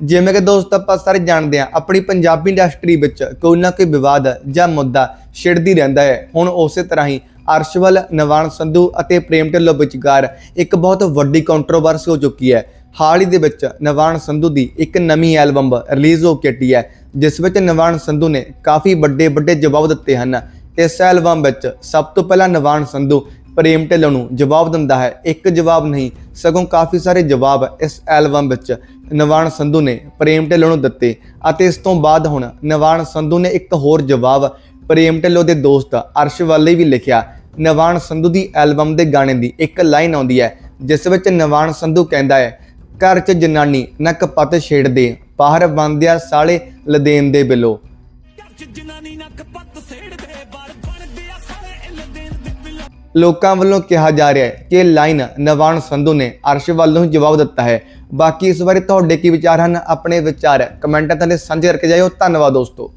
ਜਿਵੇਂ ਕਿ ਦੋਸਤ, ਆਪਾਂ ਸਾਰੇ ਜਾਣਦੇ ਹਾਂ, ਆਪਣੀ ਪੰਜਾਬੀ ਇੰਡਸਟਰੀ ਵਿੱਚ ਕੋਈ ਨਾ ਕੋਈ ਵਿਵਾਦ ਜਾਂ ਮੁੱਦਾ ਛਿੜਦੀ ਰਹਿੰਦਾ ਹੈ। ਹੁਣ ਉਸੇ ਤਰ੍ਹਾਂ ਹੀ ਅਰਸ਼ਵਲ, ਨਵਾਨ ਸੰਧੂ ਅਤੇ ਪ੍ਰੇਮ ਢਿੱਲੋਂ ਵਿਚਕਾਰ ਇੱਕ ਬਹੁਤ ਵੱਡੀ ਕੰਟਰੋਵਰਸੀ ਹੋ ਚੁੱਕੀ ਹੈ। ਹਾਲ ਹੀ ਦੇ ਵਿੱਚ ਨਵਾਨ ਸੰਧੂ ਦੀ ਇੱਕ ਨਵੀਂ ਐਲਬਮ ਰਿਲੀਜ਼ ਹੋ ਕੇ ਹਟੀ ਹੈ, ਜਿਸ ਵਿੱਚ ਨਵਾਨ ਸੰਧੂ ਨੇ ਕਾਫੀ ਵੱਡੇ ਵੱਡੇ ਜਵਾਬ ਦਿੱਤੇ ਹਨ। ਇਸ ਐਲਬਮ ਵਿੱਚ ਸਭ ਤੋਂ ਪਹਿਲਾਂ ਨਵਾਨ ਸੰਧੂ ਪ੍ਰੇਮ ਢਿੱਲੋਂ ਨੂੰ ਜਵਾਬ ਦਿੰਦਾ ਹੈ, ਇੱਕ ਜਵਾਬ ਨਹੀਂ, ਸਗੋਂ ਕਾਫੀ ਸਾਰੇ ਜਵਾਬ ਇਸ ਐਲਬਮ ਵਿੱਚ ਨਵਾਨ ਸੰਧੂ ਨੇ ਪ੍ਰੇਮ ਢਿੱਲੋਂ ਨੂੰ ਦਿੱਤੇ ਅਤੇ ਇਸ ਤੋਂ ਬਾਅਦ ਹੁਣ ਨਵਾਨ ਸੰਧੂ ਨੇ ਇੱਕ ਹੋਰ ਜਵਾਬ ਪ੍ਰੇਮ ਢਿੱਲੋਂ ਦੇ ਦੋਸਤ ਅਰਸ਼ ਵਾਲੇ ਵੀ ਲਿਖਿਆ। ਨਵਾਨ ਸੰਧੂ ਦੀ ਐਲਬਮ ਦੇ ਗਾਣੇ ਦੀ ਇੱਕ ਲਾਈਨ ਆਉਂਦੀ ਹੈ, ਜਿਸ ਵਿੱਚ ਨਵਾਨ ਸੰਧੂ ਕਹਿੰਦਾ ਹੈ, ਘਰ 'ਚ ਜਨਾਨੀ ਨੱਕ ਪੱਤ ਛੇੜਦੇ ਬਾਹਰ ਬੰਦਿਆ ਸਾਲੇ ਲਦੇਨ ਦੇ ਬਿਲੋ। ਚ ਜਨਾਨੀ ਨੱਕ ਪੱਤ ਸੇੜਦੇ ਬੜ ਬਣਦੇ ਲੋਕਾਂ ਵੱਲੋਂ ਕਿਹਾ ਜਾ ਰਿਹਾ ਹੈ ਕਿ ਲਾਈਨ ਨਵਾਨ ਸੰਧੂ ਨੇ ਅਰਸ਼ ਵੱਲੋਂ ਹੀ ਜਵਾਬ ਦਿੱਤਾ ਹੈ। ਬਾਕੀ ਇਸ ਬਾਰੇ ਤੁਹਾਡੇ ਕੀ ਵਿਚਾਰ ਹਨ? ਆਪਣੇ ਵਿਚਾਰ ਕਮੈਂਟਾਂ ਥੱਲੇ ਸਾਂਝੇ ਕਰਕੇ ਜਾਇਓ। ਧੰਨਵਾਦ ਦੋਸਤੋ।